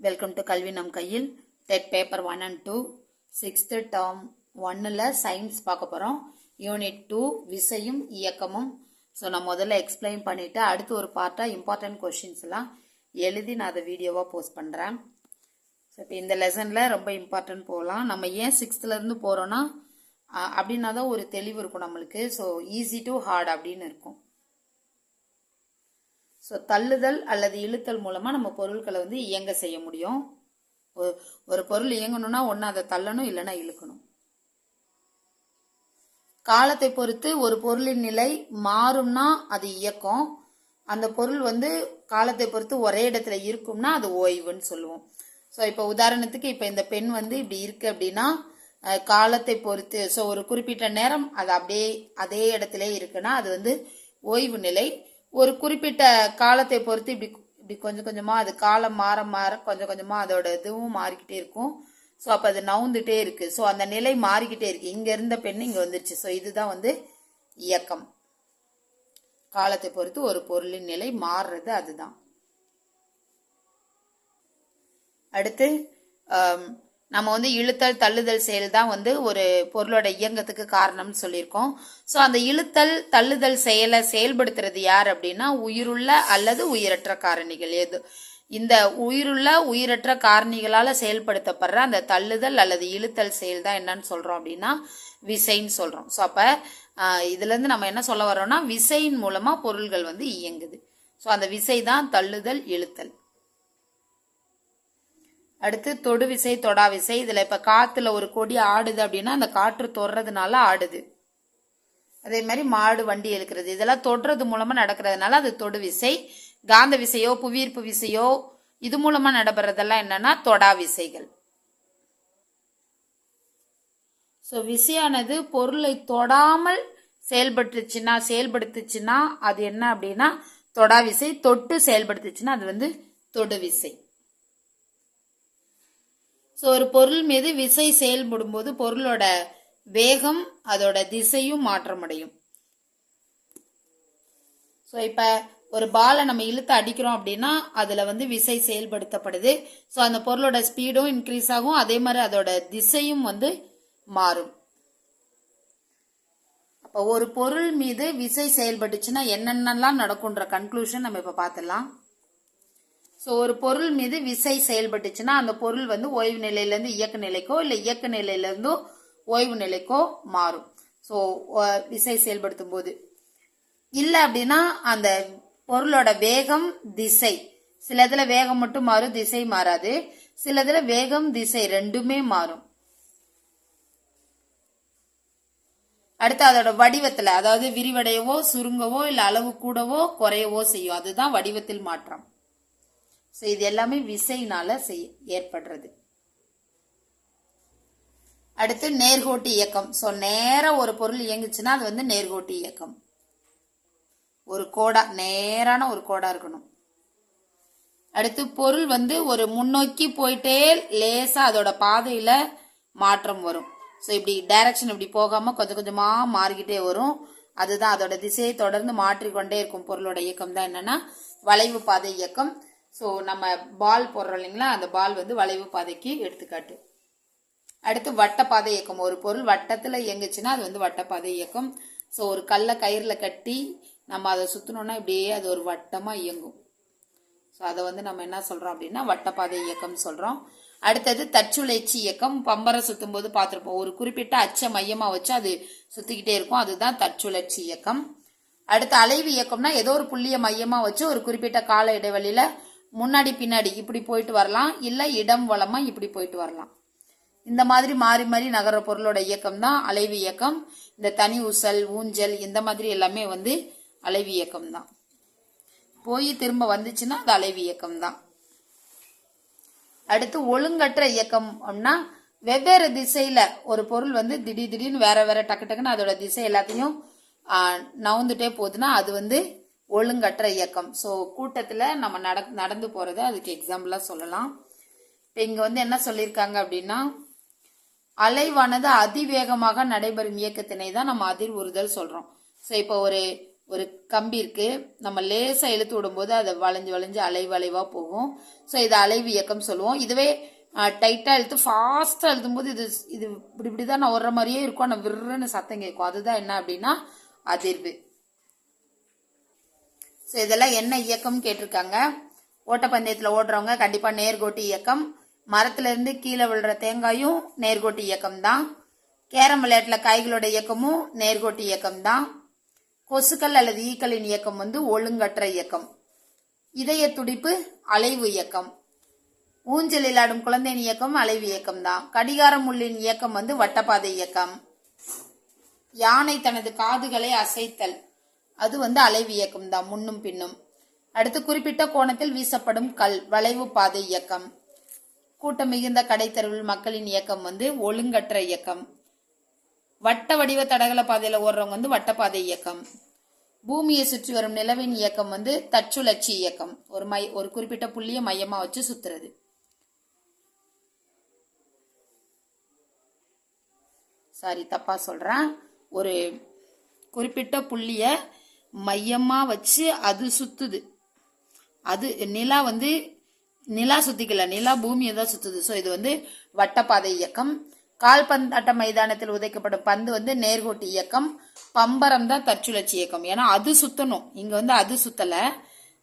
Welcome to கல்வி நம் கையில் TET paper one and two sixth term ஒன்னில் சயின்ஸ் பார்க்க போகிறோம் யூனிட் டூ விசையும் இயக்கமும். ஸோ நான் முதல்ல எக்ஸ்பிளைன் பண்ணிவிட்டு அடுத்து ஒரு பார்ட்டாக இம்பார்ட்டன்ட் கொஷின்ஸ்லாம் எழுதி நான் அதை வீடியோவாக போஸ்ட் பண்ணுறேன் ஸோ இப்போ இந்த லெசனில் ரொம்ப இம்பார்ட்டன்ட் போகலாம் நம்ம ஏன் சிக்ஸ்த்துலேருந்து போகிறோன்னா அப்படின்னா தான் ஒரு தெளிவு இருக்கும் நம்மளுக்கு. ஸோ ஈஸி டு ஹார்ட் அப்படின்னு இருக்கும். ஸோ தள்ளுதல் அல்லது இழுத்தல் மூலமாக நம்ம பொருட்களை வந்து இயங்க செய்ய முடியும். ஒரு- ஒரு பொருள் இயங்கணும்னா ஒன்று அதை தள்ளணும் இல்லைன்னா இழுக்கணும். காலத்தை பொறுத்து ஒரு பொருளின் நிலை மாறும்னா அது இயக்கம். அந்த பொருள் வந்து காலத்தை பொறுத்து ஒரே இடத்துல இருக்கும்னா அது ஓய்வுன்னு சொல்லுவோம். ஸோ இப்போ உதாரணத்துக்கு இப்போ இந்த பெண் வந்து இப்படி இருக்கு அப்படின்னா காலத்தை பொறுத்து ஸோ ஒரு குறிப்பிட்ட நேரம் அது அப்படியே அதே இடத்துல இருக்குன்னா அது வந்து ஓய்வு நிலை. ஒரு குறிப்பிட்ட காலத்தை பொறுத்து இப்படி இப்படி கொஞ்சம் கொஞ்சமா அது காலம் மாற மாற கொஞ்சம் கொஞ்சமா அதோட இதுவும் மாறிக்கிட்டே இருக்கும். ஸோ அப்போ அது நவுந்துட்டே இருக்கு. ஸோ அந்த நிலை மாறிக்கிட்டே இருக்கு. இங்க இருந்த பெண் இங்க வந்துருச்சு. ஸோ இதுதான் வந்து இயக்கம். காலத்தை பொறுத்து ஒரு பொருளின் நிலை மாறுறது அதுதான். அடுத்து நம்ம வந்து இழுத்தல் தள்ளுதல் செயல் தான் வந்து ஒரு பொருளோட இயங்கத்துக்கு காரணம்னு சொல்லியிருக்கோம். ஸோ அந்த இழுத்தல் தள்ளுதல் செயலை செயல்படுத்துறது யார் அப்படின்னா உயிருள்ள அல்லது உயிரற்ற காரணிகள். எது? இந்த உயிருள்ள உயிரற்ற காரணிகளால் செயல்படுத்தப்படுற அந்த தள்ளுதல் அல்லது இழுத்தல் செயல் தான் என்னன்னு சொல்கிறோம் அப்படின்னா விசைன்னு சொல்கிறோம் ஸோ அப்போ இதுலேருந்து நம்ம என்ன சொல்ல வரோம்னா விசையின் மூலமாக பொருள்கள் வந்து இயங்குது. ஸோ அந்த விசை தான் தள்ளுதல் இழுத்தல். அடுத்து தொடு விசை தொடா விசை. இதில் இப்போ காற்றுல ஒரு கொடி ஆடுது அப்படின்னா அந்த காற்று தொடுறதுனால ஆடுது. அதே மாதிரி மாடு வண்டி இழுக்கிறது. இதெல்லாம் தொடுறது மூலமாக நடக்கிறதுனால அது தொடு விசை. காந்த விசையோ புவியீர்ப்பு விசையோ இது மூலமாக நடைபெறதெல்லாம் என்னன்னா தொடா விசைகள். ஸோ விசையானது பொருளை தொடாமல் செயல்பட்டுச்சுன்னா செயல்படுத்துச்சுன்னா அது என்ன அப்படின்னா தொடா விசை. தொட்டு செயல்படுத்துச்சுன்னா அது வந்து தொடு விசை. ஸோ ஒரு பொருள் மீது விசை செயல்படும் போது பொருளோட வேகம் அதோட திசையும் மாற்றமடையும். ஸோ இப்போ ஒரு பாலை நம்ம இழுத்து அடிக்கிறோம் அப்படின்னா அதில் வந்து விசை செயல்படுத்தப்படுது. ஸோ அந்த பொருளோட ஸ்பீடும் இன்க்ரீஸ் ஆகும். அதே மாதிரி அதோட திசையும் வந்து மாறும். அப்போ ஒரு பொருள் மீது விசை செயல்பட்டுச்சுன்னா என்னென்னலாம் நடக்கும்ன்ற கன்க்ளூஷன் நம்ம இப்போ பார்த்துடலாம். ஸோ ஒரு பொருள் மீது விசை செயல்பட்டுச்சுன்னா அந்த பொருள் வந்து ஓய்வு நிலையிலேருந்து இயக்க நிலைக்கோ இல்லை இயக்க நிலையிலேருந்தோ ஓய்வு நிலைக்கோ மாறும். ஸோ விசை செயல்படுத்தும் போது இல்லை அப்படின்னா அந்த பொருளோட வேகம் திசை. சில இதுல வேகம் மட்டும் மாறும் திசை மாறாது. சில இதுல வேகம் திசை ரெண்டுமே மாறும். அடுத்து அதோட வடிவத்துல அதாவது விரிவடையவோ சுருங்கவோ இல்ல அளவு கூடவோ குறையவோ செய்யும். அதுதான் வடிவத்தில் மாற்றம். ஸோ இது எல்லாமே விசைனால செய் ஏற்படுறது. அடுத்து நேர்கோட்டு இயக்கம். ஸோ நேராக ஒரு பொருள் இயங்குச்சுன்னா அது வந்து நேர்கோட்டு இயக்கம். ஒரு கோடா நேரான ஒரு கோடா இருக்கணும். அடுத்து பொருள் வந்து ஒரு முன்னோக்கி போயிட்டே லேசா அதோட பாதையில மாற்றம் வரும். ஸோ இப்படி டைரக்ஷன் இப்படி போகாம கொஞ்சம் கொஞ்சமா மாறிக்கிட்டே வரும். அதுதான் அதோட திசையை தொடர்ந்து மாற்றிக்கொண்டே இருக்கும் பொருளோட இயக்கம் தான் என்னன்னா வளைவு பாதை இயக்கம். ஸோ நம்ம பால் போடுறோம் இல்லைங்களா? அந்த பால் வந்து வளைவு பாதைக்கு எடுத்துக்காட்டு. அடுத்து வட்டப்பாதை இயக்கம். ஒரு பொருள் வட்டத்தில் இயங்குச்சுன்னா அது வந்து வட்டப்பாதை இயக்கம். ஸோ ஒரு கல்லை கயிறில் கட்டி நம்ம அதை சுத்தணும்னா இப்படியே அது ஒரு வட்டமாக இயங்கும். ஸோ அதை வந்து நம்ம என்ன சொல்கிறோம் அப்படின்னா வட்டப்பாதை இயக்கம் சொல்கிறோம் அடுத்தது தச்சுழற்சி இயக்கம். பம்பரை சுற்றும் போது பார்த்துருப்போம். ஒரு குறிப்பிட்ட அச்சை மையமாக வச்சு அது சுற்றிக்கிட்டே இருக்கும். அதுதான் தற்சுழற்சி இயக்கம். அடுத்து அலைவு இயக்கம்னா ஏதோ ஒரு புள்ளிய மையமாக வச்சு ஒரு குறிப்பிட்ட கால இடைவெளியில் முன்னாடி பின்னாடி இப்படி போயிட்டு வரலாம் இல்லை இடம் வளமாக இப்படி போயிட்டு வரலாம். இந்த மாதிரி மாறி மாறி நகர பொருளோட இயக்கம் தான் அலைவு இயக்கம். இந்த தனி ஊசல் ஊஞ்சல் இந்த மாதிரி எல்லாமே வந்து அலைவு இயக்கம் தான். போய் திரும்ப வந்துச்சுன்னா அது அலைவு இயக்கம் தான். அடுத்து ஒழுங்கற்ற இயக்கம் அப்படின்னா வெவ்வேறு திசையில ஒரு பொருள் வந்து திடீர் திடீர்னு வேற வேற டக்கு டக்குன்னு அதோட திசை எல்லாத்தையும் நவுந்துட்டே போகுதுன்னா அது வந்து ஒழுங்கற்ற இயக்கம். ஸோ கூட்டத்தில் நம்ம நட நடந்து போகிறது அதுக்கு எக்ஸாம்பிளாக சொல்லலாம். இப்போ இங்கே வந்து என்ன சொல்லியிருக்காங்க அப்படின்னா அலைவானது அதிவேகமாக நடைபெறும் இயக்கத்தினை தான் நம்ம அதிர்வுறுதல் சொல்கிறோம் ஸோ இப்போ ஒரு ஒரு கம்பி இருக்கு. நம்ம லேசாக இழுத்து விடும்போது அதை வளைஞ்சு வளைஞ்சு அலைவு போகும். ஸோ இது அலைவு இயக்கம் சொல்லுவோம். இதுவே டைட்டாக இழுத்து ஃபாஸ்ட்டாக எழுதும்போது இது இது இப்படி இப்படி தான் நான் ஓடுற மாதிரியே இருக்கும். ஆனால் விருன்னு சத்தம் கேட்கும். அதுதான் என்ன அப்படின்னா அதிர்வு. ஸோ இதெல்லாம் என்ன இயக்கம்னு கேட்டிருக்காங்க? ஓட்டப்பந்தயத்தில் ஓடுறவங்க கண்டிப்பாக நேர்கோட்டு இயக்கம். மரத்துலேருந்து கீழே விழுற தேங்காயும் நேர்கோட்டு இயக்கம் தான் கேரம் விளையாட்டில் காய்களோட இயக்கமும் நேர்கோட்டு இயக்கம் தான் கொசுக்கள் அல்லது ஈக்களின் இயக்கம் வந்து ஒழுங்கற்ற இயக்கம். இதய துடிப்பு அலைவு இயக்கம். ஊஞ்சலில் ஆடும் குழந்தையின் இயக்கம் அலைவு இயக்கம் தான் கடிகார முள்ளின் இயக்கம் வந்து வட்டப்பாதை இயக்கம். யானை தனது காதுகளை அசைத்தல். அது வந்து அலைவு இயக்கம் தான் முன்னும் பின்னும். அடுத்து குறிப்பிட்ட கோணத்தில் வீசப்படும் கல் வளைவு பாதை இயக்கம். கூட்டம் மிகுந்த கடைத்தெருவில் மக்களின் இயக்கம் வந்து ஒழுங்கற்ற இயக்கம். வட்ட வடிவ தடகள பாதையில ஓடுறவங்க வந்து வட்டப்பாதை இயக்கம். பூமியை சுற்றி வரும் நிலவின் இயக்கம் வந்து தற்சுழற்சி இயக்கம். ஒரு மை ஒரு குறிப்பிட்ட புள்ளியை மையமா வச்சு சுத்துறது. சாரி தப்பா சொல்றேன். ஒரு குறிப்பிட்ட புள்ளிய மையமா வச்சு அது சுத்துது. அது நிலா வந்து நிலா சுத்திக்கல. நிலா பூமியை தான் சுத்துது. ஸோ இது வந்து வட்டப்பாதை இயக்கம். கால்பந்தாட்ட மைதானத்தில் உதைக்கப்படும் பந்து வந்து நேர்கோட்டு இயக்கம். பம்பரம் தான் தற்சுழற்சி இயக்கம். ஏன்னா அது சுத்தணும். இங்க வந்து அது சுத்தல.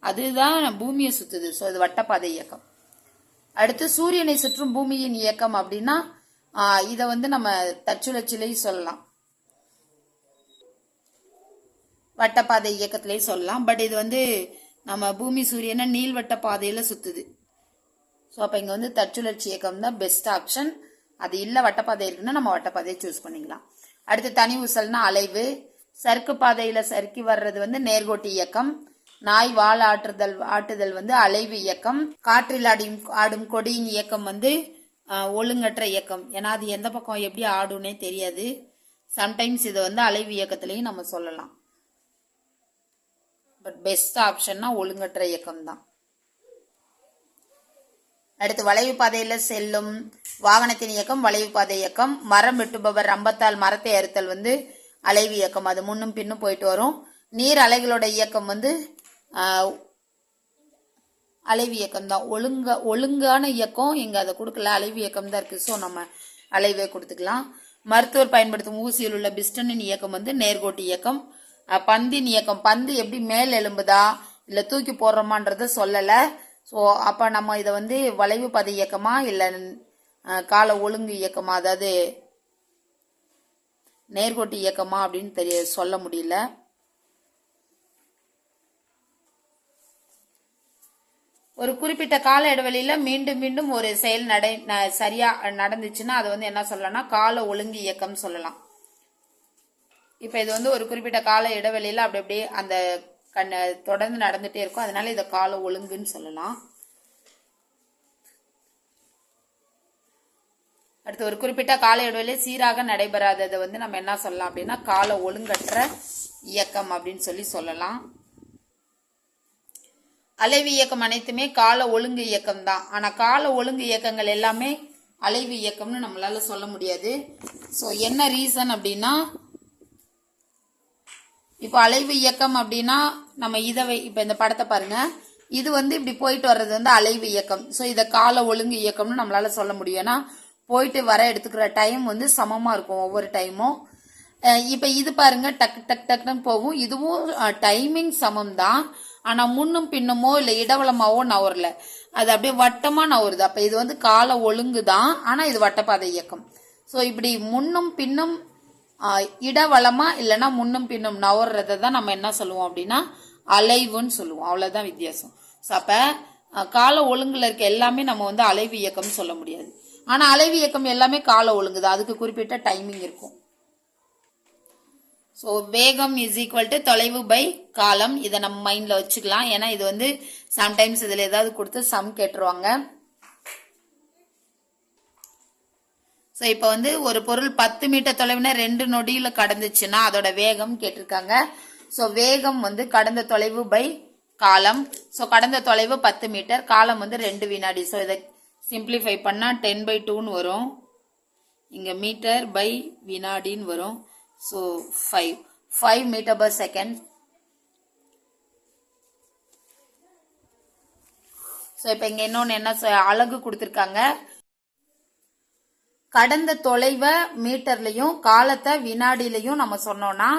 அதுதான் பூமியை சுத்துது. ஸோ இது வட்டப்பாதை இயக்கம். அடுத்து சூரியனை சுற்றும் பூமியின் இயக்கம் அப்படின்னா இதை வந்து நம்ம தற்சுழற்சியிலையும் சொல்லலாம். வட்டப்பாதை இயக்கத்திலே சொல்லலாம். பட் இது வந்து நம்ம பூமி சூரியனை நீள்வட்ட பாதையில சுத்துது. ஸோ அப்போ இங்கே வந்து தற்சுழற்சி இயக்கம் தான் பெஸ்ட் ஆப்ஷன் அது இல்லை வட்டப்பாதை இருக்குன்னா நம்ம வட்டப்பாதையை சூஸ் பண்ணிக்கலாம். அடுத்து தனி ஊசல்னா அலைவு. சறுக்கு பாதையில சறுக்கி வர்றது வந்து நேர்கோட்டு இயக்கம். நாய் வால் ஆற்றுதல் ஆட்டுதல் வந்து அலைவு இயக்கம். காற்றில் ஆடியும் ஆடும் கொடியின் இயக்கம் வந்து ஒழுங்கற்ற இயக்கம். ஏன்னா அது எந்த பக்கம் எப்படி ஆடும்னே தெரியாது. சம்டைம்ஸ் இதை வந்து அலைவு இயக்கத்திலையும் நம்ம சொல்லலாம். பட் பெஸ்ட் ஆப்ஷன்னா ஒழுங்கற்ற இயக்கம் தான் அடுத்து வளைவு பாதையில் செல்லும் வாகனத்தின் இயக்கம் வளைவு பாதை இயக்கம். மரம் வெட்டுபவர் ரம்பத்தால் மரத்தை அறுத்தல் வந்து அலைவு இயக்கம். அது முன்னும் பின்னும் போயிட்டு வரும். நீர் அலைகளோட இயக்கம் வந்து அலைவு இயக்கம் தான் ஒழுங்க ஒழுங்கான இயக்கம் இங்கே அதை கொடுக்கல. அலைவு இயக்கம் தான் இருக்குது ஸோ நம்ம அலைவே கொடுத்துக்கலாம். மருத்துவர் பயன்படுத்தும் ஊசியில் உள்ள பிஸ்டனின் இயக்கம் வந்து நேர்கோட்டு இயக்கம். பந்தின் இயக்கம் பந்து எப்படி மேல் எலும்புதா இல்ல தூக்கி போடுறோமான்றத சொல்லல. ஸோ அப்ப நம்ம இதை வந்து வளைவு பத இயக்கமா? இல்ல கால ஒழுங்கு இயக்கமா? அதாவது நேர்கோட்டு இயக்கமா அப்படின்னு தெரிய சொல்ல முடியல. ஒரு குறிப்பிட்ட கால இடைவெளியில மீண்டும் மீண்டும் ஒரு செயல் நடை ந- சரியா நடந்துச்சுன்னா அது வந்து என்ன சொல்லலாம்னா கால ஒழுங்கு இயக்கம் சொல்லலாம். இப்போ இது வந்து ஒரு குறிப்பிட்ட கால இடைவெளியில் அப்படி அப்படியே அந்த கண்ண தொடர்ந்து நடந்துகிட்டே இருக்கும். அதனால இதை கால ஒழுங்குன்னு சொல்லலாம். அடுத்து ஒரு குறிப்பிட்ட கால இடைவெளியில் சீராக நடைபெறாததை வந்து நம்ம என்ன சொல்லலாம் அப்படின்னா கால ஒழுங்கற்ற இயக்கம் அப்படின்னு சொல்லி சொல்லலாம். அலைவு இயக்கம் அனைத்துமே கால ஒழுங்கு இயக்கம் தான். ஆனால் கால ஒழுங்கு இயக்கங்கள் எல்லாமே அலைவு இயக்கம்னு நம்மளால சொல்ல முடியாது. ஸோ என்ன ரீசன் அப்படின்னா இப்போ அலைவு இயக்கம் அப்படின்னா நம்ம இதை வை- இப்போ இந்த படத்தை பாருங்க. இது வந்து இப்படி போயிட்டு வர்றது வந்து அலைவு இயக்கம். ஸோ இதை கால ஒழுங்கு இயக்கம்னு நம்மளால சொல்ல முடியும். ஏன்னா போயிட்டு வர எடுத்துக்கிற டைம் வந்து சமமாக இருக்கும் ஒவ்வொரு டைமும் இப்போ இது பாருங்க டக் டக் டக்குன்னு போகும். இதுவும் டைமிங் சமம் தான் ஆனால் முன்னும் பின்னுமோ இல்லை இடவளமாவோ நவரல அது அப்படியே வட்டமாக நவருது அப்போ இது வந்து கால ஒழுங்கு தான் ஆனால் இது வட்டப்பாதை இயக்கம். ஸோ இப்படி முன்னும் பின்னும் இடவளமா இல்லைன்னா முன்னும் பின்னும் நவர்றதை தான் நம்ம என்ன சொல்லுவோம் அப்படின்னா அலைவுன்னு சொல்லுவோம். அவ்வளவுதான் வித்தியாசம். ஸோ அப்ப கால ஒழுங்குல இருக்க எல்லாமே நம்ம வந்து அலைவு இயக்கம்னு சொல்ல முடியாது. ஆனா அலைவு இயக்கம் எல்லாமே கால ஒழுங்கு தான் அதுக்கு குறிப்பிட்ட டைமிங் இருக்கும். ஸோ வேகம் இஸ் ஈக்குவல் டு தொலைவு பை காலம். இதை நம்ம மைண்ட்ல வச்சுக்கலாம். ஏன்னா இது வந்து சம்டைம்ஸ் இதில் ஏதாவது கொடுத்து சம் கேட்டுருவாங்க. ஸோ இப்போ வந்து ஒரு பொருள் பத்து மீட்டர் தொலைவினா ரெண்டு நொடியில் கடந்துச்சுன்னா அதோட வேகம் கேட்டிருக்காங்க. ஸோ வேகம் வந்து கடந்த தொலைவு பை காலம். ஸோ கடந்த தொலைவு பத்து மீட்டர் காலம் வந்து ரெண்டு வினாடி. ஸோ இதை சிம்பிளிஃபை பண்ணால் டென் பை டூன்னு வரும். இங்கே மீட்டர் பை வினாடின்னு வரும். So five five metre per second so இப்போ இங்கே இன்னொன்று என்ன அழகு கொடுத்துருக்காங்க. கடந்த தொலைவை மீட்டர்லையும் காலத்தை வினாடிலையும் நம்ம சொன்னோம்னா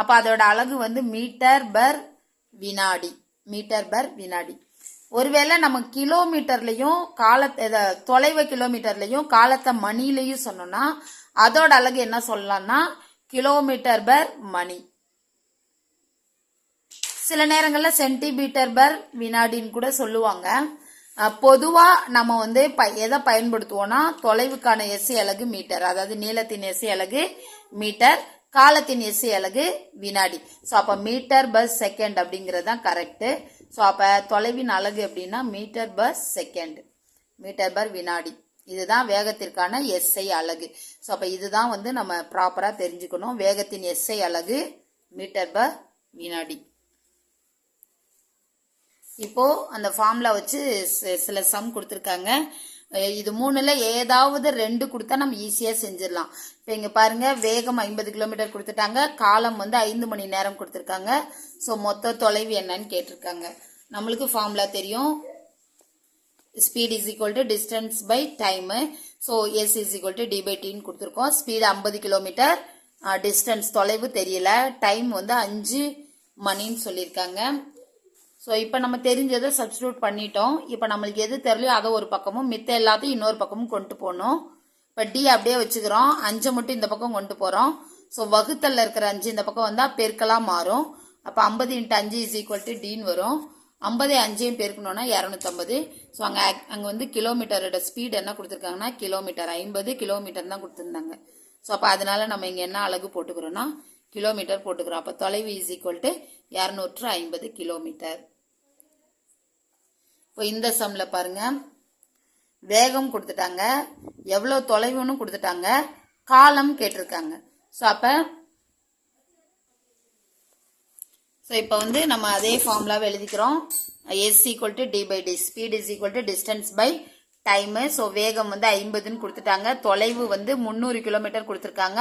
அப்ப அதோட அழகு வந்து மீட்டர் பர் வினாடி மீட்டர் பர் வினாடி. ஒருவேளை நம்ம கிலோமீட்டர்லையும் காலத்தை தொலைவை கிலோமீட்டர்லையும் காலத்தை மணிலையும் சொன்னோம்னா அதோட அழகு என்ன சொல்லலாம்னா கிலோமீட்டர் பர் மணி. சில நேரங்களில் சென்டிமீட்டர் பர் வினாடின்னு கூட சொல்லுவாங்க. பொதுவாக நம்ம வந்து ப- எதை பயன்படுத்துவோம்னா தொலைவுக்கான எஸ்சி அலகு மீட்டர் அதாவது நீளத்தின் எஸ்சி அலகு மீட்டர் காலத்தின் எஸ்சி அலகு வினாடி. ஸோ அப்போ மீட்டர் பஸ் செகண்ட் அப்படிங்கிறது தான் கரெக்டு ஸோ அப்போ தொலைவின் அலகு எப்படின்னா metre per second metre per வினாடி. இதுதான் வேகத்திற்கான எஸ்ஐ அலகு. ஸோ அப்போ இதுதான் வந்து நம்ம ப்ராப்பராக தெரிஞ்சுக்கணும். வேகத்தின் எஸ்ஐ அலகு மீட்டர் பர் வினாடி. இப்போ அந்த ஃபார்முலா வச்சு சில சம் கொடுத்துருக்காங்க. இது மூணுல ஏதாவது ரெண்டு கொடுத்தா நம்ம ஈஸியா செஞ்சிடலாம். இப்போ இங்க பாருங்க வேகம் ஐம்பது கிலோமீட்டர் கொடுத்துட்டாங்க காலம் வந்து ஐந்து மணி நேரம் கொடுத்துருக்காங்க. ஸோ மொத்த தொலைவு என்னன்னு கேட்டிருக்காங்க. நம்மளுக்கு ஃபார்முலா தெரியும். Speed is equal to distance by time so S is equal to D by டின்னு கொடுத்துருக்கோம். ஸ்பீடு ஐம்பது கிலோமீட்டர் டிஸ்டன்ஸ் தொலைவு தெரியல. டைம் வந்து அஞ்சு மணின்னு சொல்லியிருக்காங்க. ஸோ இப்போ நம்ம தெரிஞ்சதை சப்ஸ்டியூட் பண்ணிட்டோம். இப்போ நம்மளுக்கு எது தெரியலையோ அதை ஒரு பக்கமும் மித்த எல்லாத்தையும் இன்னொரு பக்கமும் கொண்டு போகணும். இப்போ டி அப்படியே வச்சுக்கிறோம். அஞ்சை மட்டும் இந்த பக்கம் கொண்டு போகிறோம் ஸோ வகுத்தலில் இருக்கிற அஞ்சு இந்த பக்கம் வந்தால் பெருக்கலாக மாறும். அப்போ ஐம்பது இன்ட்டு அஞ்சு இஸ் ஈக்குவல் டு டின்னு வரும். ஐம்பது அஞ்சையும் பெருக்கணும்னா இரநூத்தம்பது. ஸோ அங்கே அங்கே வந்து கிலோமீட்டரோட ஸ்பீடு என்ன கொடுத்துருக்காங்கன்னா கிலோமீட்டர் ஐம்பது கிலோமீட்டர் தான் கொடுத்துருந்தாங்க. ஸோ அப்போ அதனால நம்ம இங்கே என்ன அழகு போட்டுக்கிறோன்னா கிலோமீட்டர் போட்டுக்கிறோம். அப்போ தொலைவு இஸ் ஈக்குவல் டு இரநூற்று ஐம்பது கிலோமீட்டர் இப்போ இந்த சம்ல பாருங்க. வேகம் கொடுத்துட்டாங்க. எவ்வளோ தொலைவுன்னு கொடுத்துட்டாங்க. காலம் கேட்டிருக்காங்க. ஸோ அப்போ ஸோ இப்போ வந்து நம்ம அதே ஃபார்முலாவை எழுதிக்கிறோம். S equal to D by T speed is equal to distance by time so வேகம் வந்து ஐம்பதுன்னு கொடுத்துட்டாங்க. தொலைவு வந்து முந்நூறு கிலோமீட்டர் கொடுத்துருக்காங்க.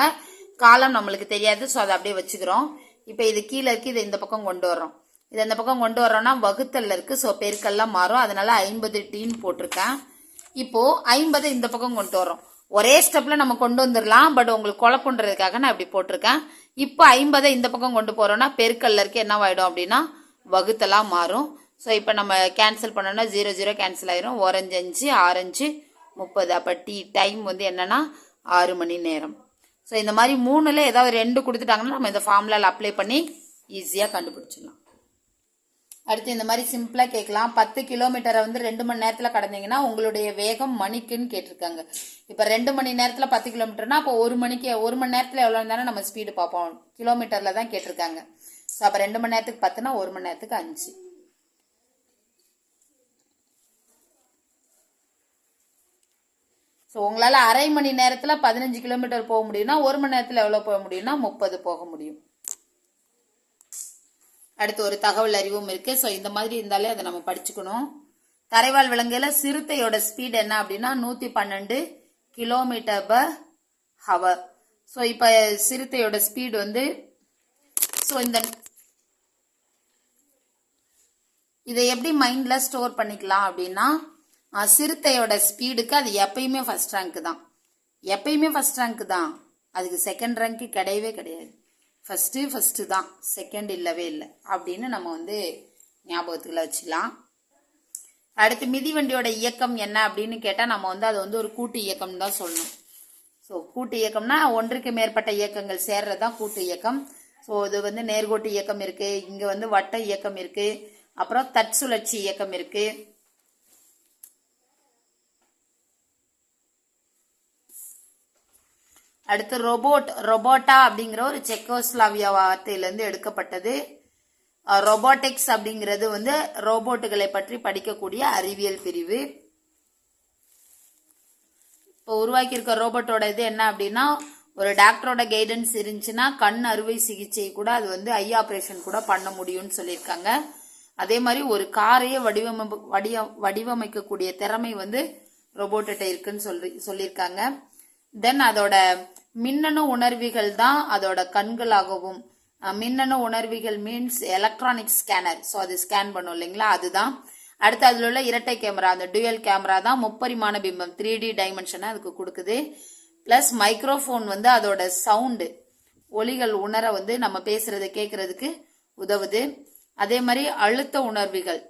காலம் நம்மளுக்கு தெரியாது. ஸோ அதை அப்படியே வச்சுக்கிறோம். இப்போ இது கீழே இருக்கு. இதை இந்த பக்கம் கொண்டு வர்றோம். இது அந்த பக்கம் கொண்டு வரோன்னா வகுத்தல்ல இருக்கு. ஸோ பெருக்கெல்லாம் மாறும். அதனால ஐம்பது டீன்னு போட்டிருக்கேன். இப்போ ஐம்பதை இந்த பக்கம் கொண்டு வரோம் ஒரே ஸ்டெப்ல நம்ம கொண்டு வந்துடலாம் பட் உங்களுக்கு குழப்பன்றதுக்காக நான் இப்படி போட்டிருக்கேன். இப்போ ஐம்பதை இந்த பக்கம் கொண்டு போறோம்னா பெருக்கல்ல இருக்கு. என்னவாயிடும் அப்படின்னா வகுத்தலாம் மாறும். ஸோ இப்போ நம்ம கேன்சல் பண்ணோம்னா ஜீரோ ஜீரோ கேன்சல் ஆயிரும். ஓரஞ்சு அஞ்சு ஆரஞ்சு முப்பது. அப்போ டீ டைம் வந்து என்னன்னா ஆறு மணி நேரம். ஸோ இந்த மாதிரி மூணுல ஏதாவது ரெண்டு கொடுத்துட்டாங்கன்னா நம்ம இந்த ஃபார்முலாவில் அப்ளை பண்ணி ஈஸியாக கண்டுபிடிச்சிடலாம். அடுத்து இந்த மாதிரி சிம்பிளா கேட்கலாம். பத்து கிலோமீட்டரை வந்து ரெண்டு மணி நேரத்துல கடந்தீங்கன்னா உங்களுடைய வேகம் மணிக்குன்னு கேட்டிருக்காங்க. இப்ப ரெண்டு மணி நேரத்துல பத்து கிலோமீட்டர்னா அப்போ ஒரு மணிக்கு ஒரு மணி நேரத்துல எவ்வளவு இருந்தாலும் நம்ம ஸ்பீடு பார்ப்போம்? கிலோமீட்டர்ல தான் கேட்டிருக்காங்க. ஸோ அப்ப ரெண்டு மணி நேரத்துக்கு பத்துனா ஒரு மணி நேரத்துக்கு அஞ்சு. ஸோ உங்களால் அரை மணி நேரத்தில் பதினஞ்சு கிலோமீட்டர் போக முடியும்னா ஒரு மணி நேரத்தில் எவ்வளோ போக முடியும்னா முப்பது போக முடியும். அடுத்து ஒரு தகவல் அறிவும் இருக்கு. ஸோ இந்த மாதிரி இருந்தாலே அதை நம்ம படிச்சுக்கணும். தரைவாழ் விலங்குல சிறுத்தையோட ஸ்பீட் என்ன அப்படின்னா நூத்தி பன்னெண்டு கிலோமீட்டர் பர் ஹவர் ஸோ இப்போ சிறுத்தையோட ஸ்பீடு வந்து ஸோ இந்த இதை எப்படி மைண்ட்ல ஸ்டோர் பண்ணிக்கலாம் அப்படின்னா சிறுத்தையோட ஸ்பீடுக்கு அது எப்பயுமே ஃபர்ஸ்ட் ரேங்க் தான். எப்பயுமே ஃபர்ஸ்ட் ரேங்க் தான். அதுக்கு செகண்ட் ரேங்க் கிடையவே கிடையாது. ஃபஸ்ட்டு ஃபஸ்ட்டு தான். செகண்ட் இல்லவே இல்லை. அப்படின்னு நம்ம வந்து ஞாபகத்துக்குள்ள வச்சுக்கலாம். அடுத்து மிதிவண்டியோட இயக்கம் என்ன அப்படின்னு கேட்டால் நம்ம வந்து அது வந்து ஒரு கூட்டு இயக்கம் தான் சொல்லணும். ஸோ கூட்டு இயக்கம்னா ஒன்றுக்கு மேற்பட்ட இயக்கங்கள் சேர்றது தான் கூட்டு இயக்கம். ஸோ இது வந்து நேர்கோட்டு இயக்கம் இருக்குது இங்கே வந்து வட்ட இயக்கம் இருக்குது அப்புறம் தற்சுழற்சி இயக்கம் இருக்குது அடுத்து ரொபோட் ரொபோட்டா அப்படிங்கிற ஒரு செக்கோஸ்லாவியா வார்த்தையிலிருந்து எடுக்கப்பட்டது. ரொபோட்டிக்ஸ் அப்படிங்கிறது வந்து ரோபோட்டுகளை பற்றி படிக்கக்கூடிய அறிவியல் பிரிவு. இப்போ உருவாக்கியிருக்க ரோபோட்டோட இது என்ன அப்படின்னா ஒரு டாக்டரோட கைடன்ஸ் இருந்துச்சுன்னா கண் அறுவை சிகிச்சை கூட அது வந்து ஐ ஆப்ரேஷன் கூட பண்ண முடியும்னு சொல்லியிருக்காங்க. அதே மாதிரி ஒரு காரையே வடிவமைப்பு வடிவ வடிவமைக்கக்கூடிய திறமை வந்து ரோபோட்டிட்ட இருக்குன்னு சொல்லி சொல்லியிருக்காங்க. தென் அதோட மின்னணு உணர்விகள் தான் அதோட கண்களாகவும் மின்னணு உணர்விகள் மீன்ஸ் எலக்ட்ரானிக் ஸ்கேனர் ஸோ அது ஸ்கேன் பண்ணும் இல்லைங்களா? அதுதான். அடுத்து அதில் உள்ள இரட்டை கேமரா அந்த டுயல் கேமரா தான் முப்பரிமாண பிம்பம் த்ரீ டி டைமென்ஷனை அதுக்கு கொடுக்குது. ப்ளஸ் மைக்ரோஃபோன் வந்து அதோட சவுண்டு ஒலிகள் உணர வந்து நம்ம பேசுறதை கேட்கறதுக்கு உதவுது. அதே மாதிரி அழுத்த உணர்வுகள்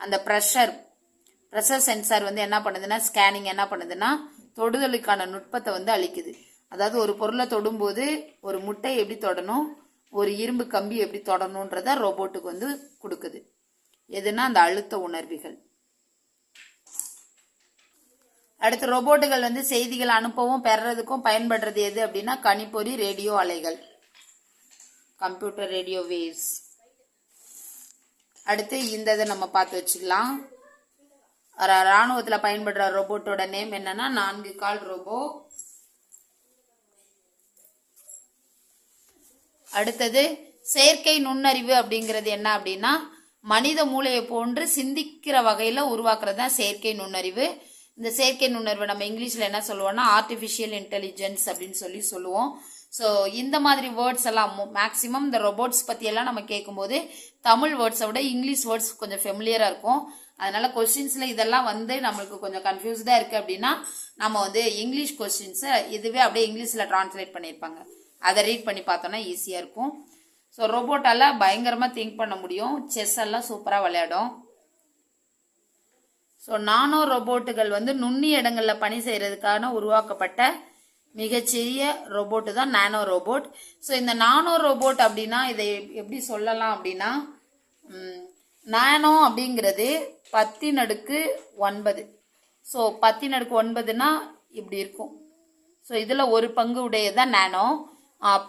அந்த ப்ரெஷர் ப்ரெஷர் சென்சார் வந்து என்ன பண்ணுதுன்னா ஸ்கேனிங் என்ன பண்ணுதுன்னா தொடுதலுக்கான நுட்பத்தை வந்து அளிக்குது. அதாவது ஒரு பொருளை தொடும்போது ஒரு முட்டை எப்படி தொடணும் ஒரு இரும்பு கம்பி எப்படி தொடணுன்றத ரோபோட்டுக்கு வந்து கொடுக்குது. எதுனா அந்த அழுத்த உணர்விகள். அடுத்து ரோபோட்டுகள் வந்து செய்திகள் அனுப்பவும் பெறதுக்கும் பயன்படுறது எது அப்படின்னா கணிப்பொறி ரேடியோ அலைகள். Computer radio waves. அடுத்து இந்த இதை நம்ம பார்த்து வச்சுக்கலாம். ராணுவத்துல பயன்படுற ரோபோட்டோட நேம் என்னன்னா நான்கு கால் ரோபோ அடுத்தது செயற்கை நுண்ணறிவு அப்படிங்கிறது என்ன அப்படின்னா மனித மூளையை போன்று சிந்திக்கிற வகையில உருவாக்குறது தான் செயற்கை நுண்ணறிவு. இந்த செயற்கை நுண்ணறிவு நம்ம இங்கிலீஷ்ல என்ன சொல்லுவோம்னா ஆர்டிஃபிஷியல் இன்டெலிஜென்ஸ் அப்படின்னு சொல்லி சொல்லுவோம். ஸோ இந்த மாதிரி வேர்ட்ஸ் எல்லாம் மேக்ஸிமம் இந்த ரொபோட்ஸ் பற்றியெல்லாம் நம்ம கேட்கும்போது தமிழ் வேர்ட்ஸை விட இங்கிலீஷ் வேர்ட்ஸ் கொஞ்சம் ஃபெமிலியராக இருக்கும். அதனால கொஸ்டின்ஸ்ல இதெல்லாம் வந்து நம்மளுக்கு கொஞ்சம் கன்ஃபியூஸ்டா இருக்கு அப்படின்னா நம்ம வந்து இங்கிலீஷ் கொஸ்டின்ஸை இதுவே அப்படியே இங்கிலீஷ்ல டிரான்ஸ்லேட் பண்ணியிருப்பாங்க. அதை ரீட் பண்ணி பார்த்தோன்னா ஈஸியா இருக்கும். ஸோ ரோபோட்டால பயங்கரமா திங்க் பண்ண முடியும். செஸ் எல்லாம் சூப்பரா விளையாடும். ஸோ நானோ ரோபோட்டுகள் வந்து நுண்ணிய இடங்கள்ல பணி செய்யறதுக்கான உருவாக்கப்பட்ட மிகச்சிறிய ரோபோட்டு தான் நானோ ரோபோட் ஸோ இந்த நானோ ரோபோட் அப்படின்னா இதை எப்படி சொல்லலாம் அப்படின்னா நானோ அப்படிங்கிறது பத்தின் அடுக்கு ஒன்பது. ஸோ பத்தின் அடுக்கு ஒன்பதுனா இப்படி இருக்கும். ஸோ இதில் ஒரு பங்கு உடையது தான் நானோ.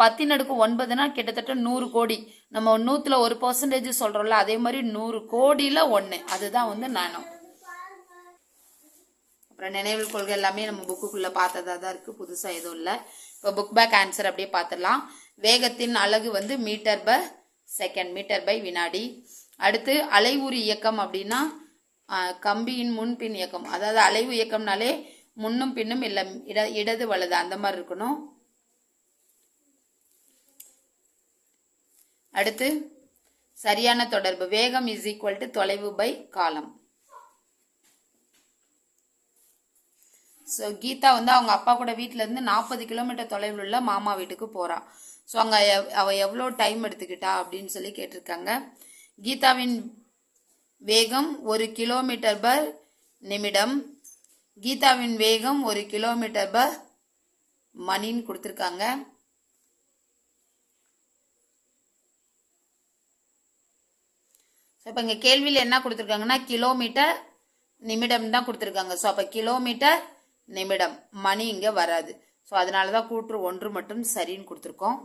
பத்தின் அடுக்கு ஒன்பதுனா கிட்டத்தட்ட நூறு கோடி. நம்ம நூற்றுல ஒரு பர்சன்டேஜ் சொல்கிறோம்ல அதே மாதிரி நூறு கோடியில் ஒன்று அதுதான் வந்து நானோ. அப்புறம் நினைவில் கொள்கை எல்லாமே நம்ம புக்குக்குள்ளே பார்த்ததாக தான் இருக்குது புதுசாக எதுவும் இல்லை. இப்போ புக் பேக் ஆன்சர் அப்படியே பார்த்துடலாம். வேகத்தின் அழகு வந்து metre by second metre by வினாடி. அடுத்து அலைவுறு இயக்கம் அப்படின்னா கம்பியின் முன்பின் இயக்கம். அதாவது அலைவு இயக்கம்னாலே முன்னும் பின்னும் இல்லை இட இடது வலது அந்த மாதிரி இருக்கணும். அடுத்து சரியான தொடர்பு. வேகம் இஸ் ஈக்குவல் டு தொலைவு பை காலம் ஸோ கீதா வந்து அவங்க அப்பா கூட வீட்ல இருந்து நாற்பது கிலோமீட்டர் தொலைவில் உள்ள மாமா வீட்டுக்கு போகிறான் ஸோ அங்கே அவள் எவ்வளோ டைம் எடுத்துக்கிட்டா அப்படின்னு சொல்லி கேட்டிருக்காங்க. கீதாவின் வேகம் ஒரு கிலோமீட்டர் பர் நிமிடம். கீதாவின் வேகம் ஒரு கிலோமீட்டர் பர் மணின்னு கொடுத்துருக்காங்க. ஸோ இப்போ இங்கே கேள்வியில் என்ன கொடுத்துருக்காங்கன்னா கிலோமீட்டர் நிமிடம் தான் கொடுத்துருக்காங்க. ஸோ அப்போ கிலோமீட்டர் நிமிடம் மணி இங்கே வராது. ஸோ அதனால தான் கூற்று ஒன்று மட்டும் சரின்னு கொடுத்துருக்கோம்.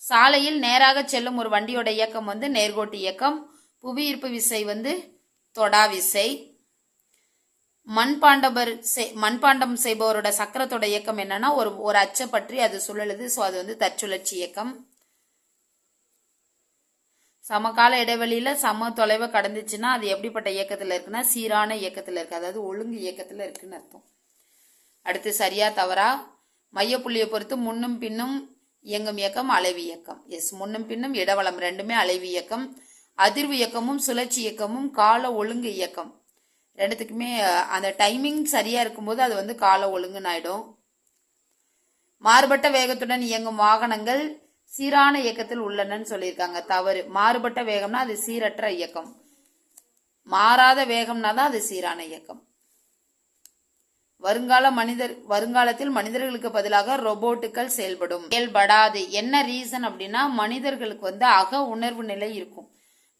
சாலையில் நேராக செல்லும் ஒரு வண்டியோட இயக்கம் வந்து நேர்கோட்டு இயக்கம். புவியீர்ப்பு விசை வந்து தொடா விசை. மண்பாண்டவர் செய்- மண்பாண்டம் செய்பவரோட சக்கரத்தோட இயக்கம் என்னன்னா ஒரு ஒரு அச்சை பற்றி அது சுழலுது. ஸோ அது வந்து தற்சுழற்சி இயக்கம். சமகால இடைவெளியில சம தொலைவை கடந்துச்சுன்னா அது எப்படிப்பட்ட இயக்கத்துல இருக்குன்னா சீரான இயக்கத்துல இருக்கு. அதாவது ஒழுங்கு இயக்கத்துல இருக்குன்னு அர்த்தம். அடுத்து சரியா தவறா. மையப்புள்ளியை பொறுத்து முன்னும் பின்னும் இயங்கும் இயக்கம் அலைவு இயக்கம். எஸ் முன்னும் பின்னும் இடவளம் ரெண்டுமே அலைவு இயக்கம். அதிர்வு இயக்கமும் சுழற்சி இயக்கமும் கால ஒழுங்கு இயக்கம். ரெண்டுத்துக்குமே அந்த டைமிங் சரியா இருக்கும்போது அது வந்து கால ஒழுங்குன்னு ஆயிடும் மாறுபட்ட வேகத்துடன் இயங்கும் வாகனங்கள் சீரான இயக்கத்தில் உள்ளனன்னு சொல்லியிருக்காங்க. தவறு. மாறுபட்ட வேகம்னா அது சீரற்ற இயக்கம். மாறாத வேகம்னா தான் அது சீரான இயக்கம். வருங்கால மனிதர் வருங்காலத்தில் மனிதர்களுக்கு பதிலாக ரோபோட்டுகள் செயல்படும். செயல்படாது என்ன ரீசன் அப்படின்னா மனிதர்களுக்கு வந்து அக உணர்வு நிலை இருக்கும்.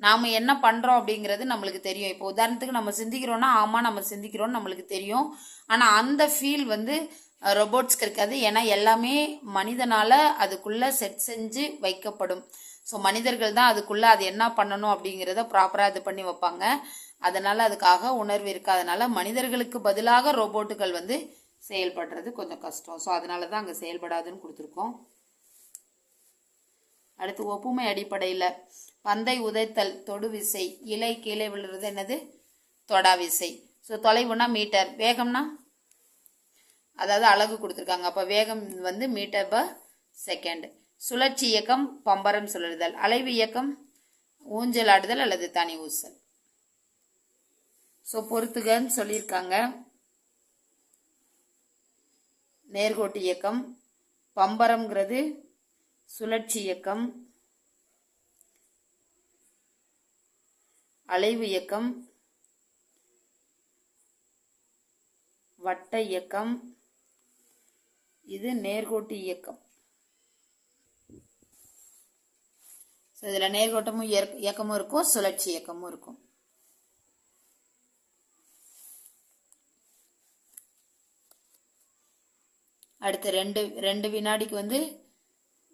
நாம என்ன பண்றோம் அப்படிங்கிறது நம்மளுக்கு தெரியும். இப்போ உதாரணத்துக்கு நம்ம சிந்திக்கிறோம்னா ஆமா நம்ம சிந்திக்கிறோம்னு நம்மளுக்கு தெரியும். ஆனா அந்த ஃபீல் வந்து ரொபோட்ஸ்க்கு இருக்காது. ஏன்னா எல்லாமே மனிதனால அதுக்குள்ள செட் செஞ்சு வைக்கப்படும். ஸோ மனிதர்கள் தான் அதுக்குள்ள அது என்ன பண்ணணும் அப்படிங்கிறத ப்ராப்பரா இது பண்ணி வைப்பாங்க. அதனால அதுக்காக உணர்வு இருக்காதனால மனிதர்களுக்கு பதிலாக ரோபோட்டுகள் வந்து செயல்படுறது கொஞ்சம் கஷ்டம். ஸோ அதனால தான் அங்கே செயல்படாதுன்னு கொடுத்துருக்கோம். அடுத்து ஒப்புமை அடிப்படையில் பந்தை உதைத்தல் தொடு விசை இலை கீழே விழுறது என்னது? தொடா விசை. ஸோ தொலைவுனா மீட்டர் வேகம்னா? அதாவது அழகு கொடுத்துருக்காங்க. அப்போ வேகம் வந்து மீட்டர் பர் செகண்ட் சுழற்சி இயக்கம் பம்பரம் சுழறுதல். அலைவு இயக்கம் ஊஞ்சல் ஆடுதல் அல்லது தனி ஊசல். ஸோ பொறுத்துகன்னு சொல்லியிருக்காங்க. நேர்கோட்டு இயக்கம் பம்பரம்ங்கிறது சுழற்சி இயக்கம் அலைவு இயக்கம் வட்ட இயக்கம் இது நேர்கோட்டு இயக்கம். ஸோ இதில் நேர்கோட்டமும் இயக்கமும் இருக்கும் சுழற்சி இயக்கமும் இருக்கும். அடுத்து ரெண்டு ரெண்டு வினாடிக்கு வந்து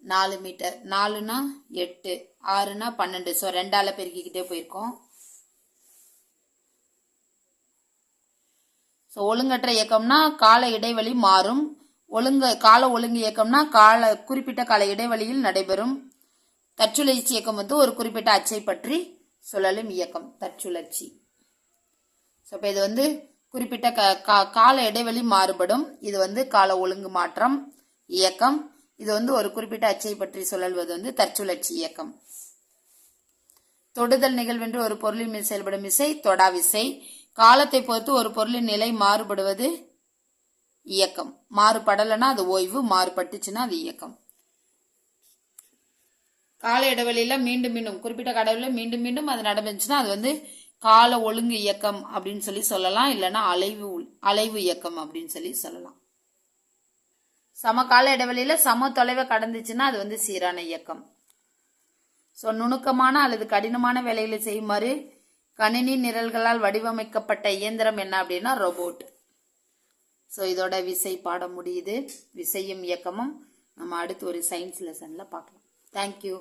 நாலு மீட்டர். நாலுனா எட்டு ஆறுனா பன்னெண்டு. ஸோ ரெண்டால் பெருக்கிக்கிட்டே போயிருக்கோம். ஸோ ஒழுங்கற்ற இயக்கம்னா கால இடைவெளி மாறும். ஒழுங்க கால ஒழுங்கு இயக்கம்னா கால குறிப்பிட்ட கால இடைவெளியில் நடைபெறும். தற்சுழற்சி இயக்கம் வந்து ஒரு குறிப்பிட்ட அச்சை பற்றி சுழலும் இயக்கம் தற்சுழற்சி. ஸோ இப்போ இது வந்து குறிப்பிட்ட க கா- கால இடைவெளி மாறுபடும். இது வந்து கால ஒழுங்கு மாற்றம் இயக்கம். இது வந்து ஒரு குறிப்பிட்ட அச்சை பற்றி சொல்லுவது வந்து தற்சுழற்சி இயக்கம். தொடுதல் நிகழ்வென்று ஒரு பொருளின் மீது செயல்படும் விசை தொடா விசை. காலத்தை பொறுத்து ஒரு பொருளின் நிலை மாறுபடுவது இயக்கம். மாறுபடலைன்னா அது ஓய்வு மாறுபட்டுச்சுன்னா அது இயக்கம். கால இடைவெளியில மீண்டும் மீண்டும் குறிப்பிட்ட கடவுளில் மீண்டும் மீண்டும் அது நடந்துச்சுன்னா அது வந்து கால ஒழுங்கு இயக்கம் அப்படின்னு சொல்லி சொல்லலாம் இல்லைன்னா அலைவு அலைவு இயக்கம் அப்படின்னு சொல்லி சொல்லலாம். சம கால இடைவெளியில சம தொலைவை கடந்துச்சுன்னா அது வந்து சீரான இயக்கம். ஸோ நுணுக்கமான அல்லது கடினமான வேலைகளை செய்யுமாறு கணினி நிரல்களால் வடிவமைக்கப்பட்ட இயந்திரம் என்ன அப்படின்னா ரோபோட் ஸோ இதோட விசை பாடம் முடியுது. விசையும் இயக்கமும் நம்ம அடுத்து ஒரு சயின்ஸ் லெசனில் பார்க்கலாம். தேங்க்யூ